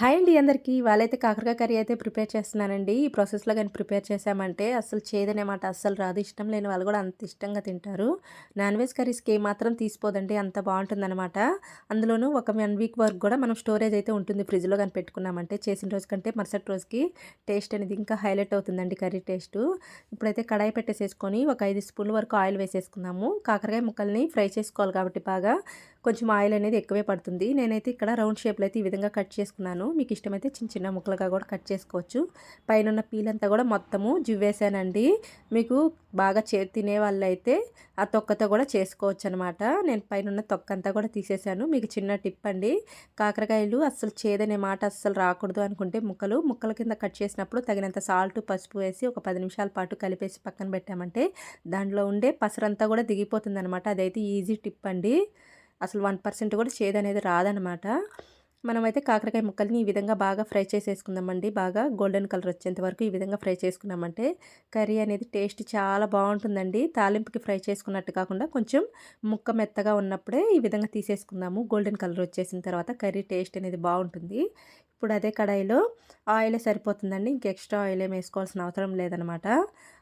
Hi అండి అందరికీ. వాళ్ళైతే కాకరకాయ కర్రీ అయితే ప్రిపేర్ చేస్తున్నానండి. ఈ ప్రాసెస్లో కానీ ప్రిపేర్ చేసామంటే అసలు చేదనే మాట అస్సలు రాదు. ఇష్టం లేని వాళ్ళు కూడా అంత ఇష్టంగా తింటారు. నాన్ వెజ్ కర్రీస్కి మాత్రం తీసిపోదండి అంత బాగుంటుందన్నమాట. అందులోనూ ఒక వన్ వీక్ వరకు కూడా మనం స్టోరేజ్ అయితే ఉంటుంది. ఫ్రిడ్జ్లో కానీ పెట్టుకున్నామంటే చేసిన రోజు కంటే మరుసటి రోజుకి టేస్ట్ అనేది ఇంకా హైలైట్ అవుతుందండి కర్రీ టేస్ట్. ఇప్పుడైతే కడాయి పెట్టేసేసుకొని ఒక ఐదు స్పూన్ల వరకు ఆయిల్ వేసేసుకున్నాము కాకరకాయ ముక్కల్ని ఫ్రై చేసుకోవాలి కాబట్టి బాగా. కొంచెం ఆయిల్ అనేది ఎక్కువే పడుతుంది. నేనైతే ఇక్కడ రౌండ్ షేప్లో అయితే ఈ విధంగా కట్ చేసుకున్నాను. మీకు ఇష్టమైతే చిన్న చిన్న ముక్కలుగా కూడా కట్ చేసుకోవచ్చు. పైన ఉన్న పీలంతా కూడా మొత్తము జువ్వేసానండి మీకు బాగా చే తినే వాళ్ళైతే ఆ తొక్కతో కూడా చేసుకోవచ్చు అనమాట నేను పైన ఉన్న తొక్క అంతా కూడా తీసేసాను మీకు చిన్న టిప్ అండి. కాకరకాయలు అస్సలు చేదనే మాట అస్సలు రాకూడదు అనుకుంటే ముక్కలు ముక్కల కింద కట్ చేసినప్పుడు తగినంత సాల్ట్ పసుపు వేసి ఒక పది నిమిషాల పాటు కలిపేసి పక్కన పెట్టామంటే దాంట్లో ఉండే పసరంతా కూడా దిగిపోతుంది అనమాట అదైతే ఈజీ టిప్ అండి. అసలు వన్ పర్సెంట్ కూడా చేదు అనేది రాదనమాట. మనమైతే కాకరకాయ ముక్కల్ని ఈ విధంగా బాగా ఫ్రై చేసేసుకుందామండి. బాగా గోల్డెన్ కలర్ వచ్చేంత వరకు ఈ విధంగా ఫ్రై చేసుకున్నామంటే కర్రీ అనేది టేస్ట్ చాలా బాగుంటుందండి. తాలింపుకి ఫ్రై చేసుకున్నట్టు కాకుండా కొంచెం ముక్క మెత్తగా ఉన్నప్పుడే ఈ విధంగా తీసేసుకుందాము. గోల్డెన్ కలర్ వచ్చేసిన తర్వాత కర్రీ టేస్ట్ అనేది బాగుంటుంది. ఇప్పుడు అదే కడాయిలో ఆయిలే సరిపోతుందండి. ఇంక ఎక్స్ట్రా ఆయిల్ ఏం వేసుకోవాల్సిన అవసరం లేదనమాట.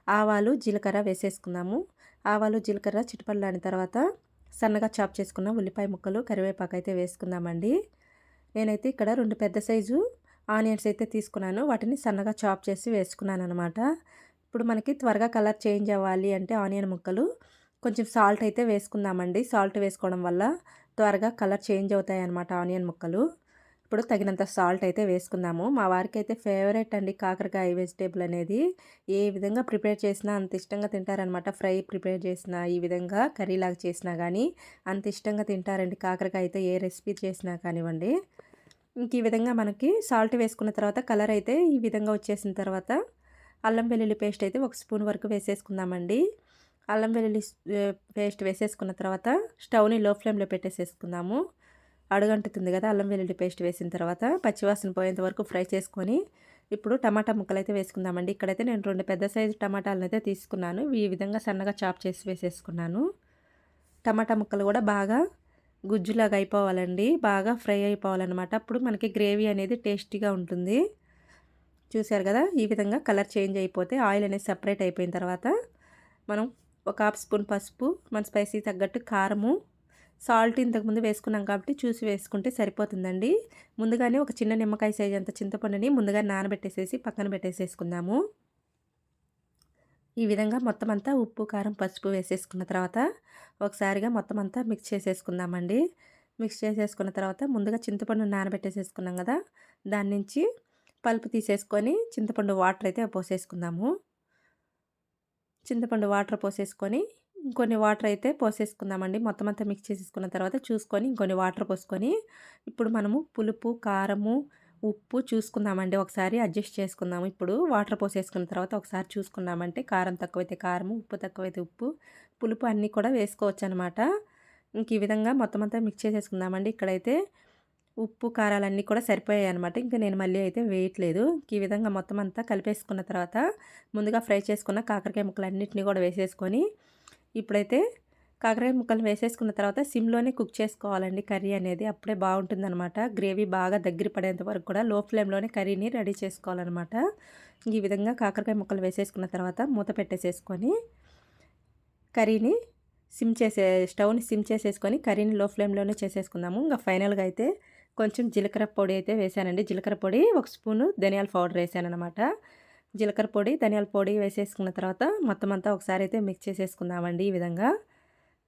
ఆవాలు జీలకర్ర వేసేసుకుందాము. ఆవాలు జీలకర్ర చిటపడలాని తర్వాత సన్నగా చాప్ చేసుకున్న ఉల్లిపాయ ముక్కలు కరివేపాకు అయితే వేసుకుందామండి. నేనైతే ఇక్కడ రెండు పెద్ద సైజు ఆనియన్స్ అయితే తీసుకున్నాను. వాటిని సన్నగా చాప్ చేసి వేసుకున్నాను అనమాట ఇప్పుడు మనకి త్వరగా కలర్ చేంజ్ అవ్వాలి అంటే ఆనియన్ ముక్కలు కొంచెం సాల్ట్ అయితే వేసుకుందామండి. సాల్ట్ వేసుకోవడం వల్ల త్వరగా కలర్ చేంజ్ అవుతాయి అన్నమాట ఆనియన్ ముక్కలు. ఇప్పుడు తగినంత సాల్ట్ అయితే వేసుకుందాము. మా వారికి అయితే ఫేవరెట్ అండి కాకరకాయ వెజిటేబుల్ అనేది. ఏ విధంగా ప్రిపేర్ చేసినా అంత ఇష్టంగా తింటారనమాట ఫ్రై ప్రిపేర్ చేసినా ఈ విధంగా కర్రీలాగా చేసినా కానీ అంత ఇష్టంగా తింటారండి కాకరకాయ అయితే. ఏ రెసిపీ చేసినా కానివ్వండి. ఇంక ఈ విధంగా మనకి సాల్ట్ వేసుకున్న తర్వాత కలర్ అయితే ఈ విధంగా వచ్చేసిన తర్వాత అల్లం వెల్లుల్లి పేస్ట్ అయితే ఒక స్పూన్ వరకు వేసేసుకుందామండి. అల్లం వెల్లుల్లి పేస్ట్ వేసేసుకున్న తర్వాత స్టవ్ని లో ఫ్లేమ్లో పెట్టేసేసుకుందాము. అడుగంటుతుంది కదా అల్లం వెల్లుల్లి పేస్ట్ వేసిన తర్వాత పచ్చివాసన పోయేంత వరకు ఫ్రై చేసుకొని ఇప్పుడు టమాటా ముక్కలు అయితే వేసుకుందామండి. ఇక్కడైతే నేను రెండు పెద్ద సైజు టమాటాలను అయితే తీసుకున్నాను. ఈ విధంగా సన్నగా చాప్ చేసి వేసేసుకున్నాను. టమాటా ముక్కలు కూడా బాగా గుజ్జులాగా అయిపోవాలండి. బాగా ఫ్రై అయిపోవాలన్నమాట. అప్పుడు మనకి గ్రేవీ అనేది టేస్టీగా ఉంటుంది. చూశారు కదా ఈ విధంగా కలర్ చేంజ్ అయిపోతే ఆయిల్ అనేది సపరేట్ అయిపోయిన తర్వాత మనం ఒక హాఫ్ స్పూన్ పసుపు మన స్పైసీ తగ్గట్టు కారము సాల్ట్ ఇంతకుముందు వేసుకున్నాం కాబట్టి చూసి వేసుకుంటే సరిపోతుందండి. ముందుగానే ఒక చిన్న నిమ్మకాయ సైజ్ అంత చింతపండుని ముందుగా నానబెట్టేసేసి పక్కన పెట్టేసేసుకుందాము. ఈ విధంగా మొత్తం అంతా ఉప్పు కారం పసుపు వేసేసుకున్న తర్వాత ఒకసారిగా మొత్తం అంతా మిక్స్ చేసేసుకుందామండి. మిక్స్ చేసేసుకున్న తర్వాత ముందుగా చింతపండు నానబెట్టేసేసుకున్నాం కదా దాని నుంచి పల్పు తీసేసుకొని చింతపండు వాటర్ అయితే పోసేసుకుందాము. చింతపండు వాటర్ పోసేసుకొని ఇంకొన్ని వాటర్ అయితే పోసేసుకుందామండి. మొత్తం అంతా మిక్స్ చేసేసుకున్న తర్వాత చూసుకొని ఇంకొన్ని వాటర్ పోసుకొని ఇప్పుడు మనము పులుపు కారము ఉప్పు చూసుకుందామండి. ఒకసారి అడ్జస్ట్ చేసుకుందాము ఇప్పుడు వాటర్ పోసేసుకున్న తర్వాత ఒకసారి చూసుకున్నామంటే కారం తక్కువైతే కారము ఉప్పు తక్కువైతే ఉప్పు పులుపు అన్నీ కూడా వేసుకోవచ్చు అనమాట ఇంక ఈ విధంగా మొత్తం అంతా మిక్స్ చేసేసుకుందామండి. ఇక్కడైతే ఉప్పు కారాలన్నీ కూడా సరిపోయాయి అనమాట ఇంకా నేను మళ్ళీ అయితే వేయట్లేదు. ఈ విధంగా మొత్తం అంతా కలిపేసుకున్న తర్వాత ముందుగా ఫ్రై చేసుకున్న కాకరకాయ ముక్కలు అన్నింటినీ కూడా వేసేసుకొని ఇప్పుడైతే కాకరకాయ ముక్కలు వేసేసుకున్న తర్వాత సిమ్లోనే కుక్ చేసుకోవాలండి కర్రీ అనేది. అప్పుడే బాగుంటుందన్నమాట. గ్రేవీ బాగా దగ్గర పడేంత వరకు కూడా లో ఫ్లేమ్లోనే కర్రీని రెడీ చేసుకోవాలన్నమాట. ఈ విధంగా కాకరకాయ ముక్కలు వేసేసుకున్న తర్వాత మూత పెట్టేసేసుకొని కర్రీని సిమ్ చేసే స్టవ్ని సిమ్ చేసేసుకొని కర్రీని లో ఫ్లేమ్లోనే చేసేసుకుందాము. ఇంకా ఫైనల్గా అయితే కొంచెం జీలకర్ర పొడి అయితే వేసానండి. జీలకర్ర పొడి ఒక స్పూను ధనియాల పౌడర్ వేసాను అనమాట జీలకర్ర పొడి ధనియాల పొడి వేసేసుకున్న తర్వాత మొత్తం అంతా ఒకసారి అయితే మిక్స్ చేసేసుకుందామండి ఈ విధంగా.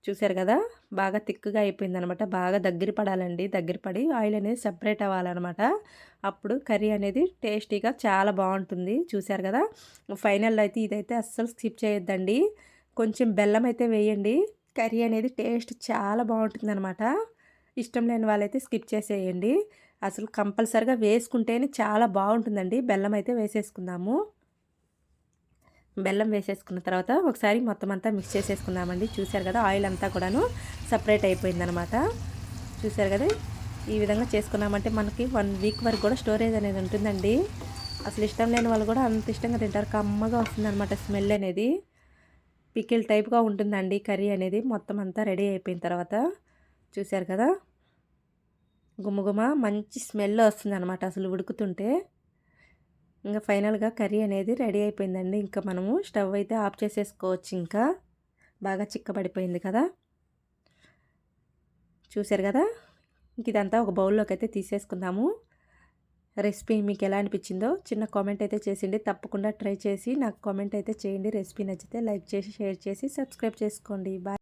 చూసారు కదా? బాగా తిక్కుగా అయిపోయిందనమాట. బాగా దగ్గర పడాలండి. దగ్గర పడి ఆయిల్ అనేది సపరేట్ అవ్వాలన్నమాట అప్పుడు కర్రీ అనేది టేస్టీగా చాలా బాగుంటుంది. చూసారు కదా? ఫైనల్లో అయితే ఇదైతే అస్సలు స్కిప్ చేయొద్దండి. కొంచెం బెల్లం అయితే వేయండి. కర్రీ అనేది టేస్ట్ చాలా బాగుంటుంది అనమాట ఇష్టం లేని వాళ్ళైతే స్కిప్ చేసేయండి. అసలు కంపల్సరిగా వేసుకుంటేనే చాలా బాగుంటుందండి. బెల్లం అయితే వేసేసుకుందాము. బెల్లం వేసేసుకున్న తర్వాత ఒకసారి మొత్తం అంతా మిక్స్ చేసేసుకుందామండి. చూశారు కదా ఆయిల్ అంతా కూడాను సపరేట్ అయిపోయిందనమాట చూశారు కదా ఈ విధంగా చేసుకున్నామంటే మనకి వన్ వీక్ వరకు కూడా స్టోరేజ్ అనేది ఉంటుందండి. అసలు ఇష్టం లేని వాళ్ళు కూడా అంత ఇష్టంగా తింటారు. కమ్మగా వస్తుందన్నమాట స్మెల్ అనేది. పికిల్ టైప్గా ఉంటుందండి కర్రీ అనేది. మొత్తం అంతా రెడీ అయిపోయిన తర్వాత చూశారు కదా గుమగుమ మంచి స్మెల్ వస్తుందన్నమాట అసలు ఉడుకుతుంటే. ఇంకా ఫైనల్గా కర్రీ అనేది రెడీ అయిపోయిందండి. ఇంకా మనము స్టవ్ అయితే ఆఫ్ చేసేసుకోవచ్చు ఇంకా. బాగా చిక్కబడిపోయింది కదా. చూశారు కదా? ఇంక ఇదంతా ఒక బౌల్లోకి అయితే తీసేసుకుందాము. రెసిపీ మీకు ఎలా అనిపించిందో చిన్న కామెంట్ అయితే చేసిండి. తప్పకుండా ట్రై చేసి నాకు కామెంట్ అయితే చేయండి. రెసిపీ నచ్చితే లైక్ చేసి షేర్ చేసి సబ్స్క్రైబ్ చేసుకోండి. బాయ్.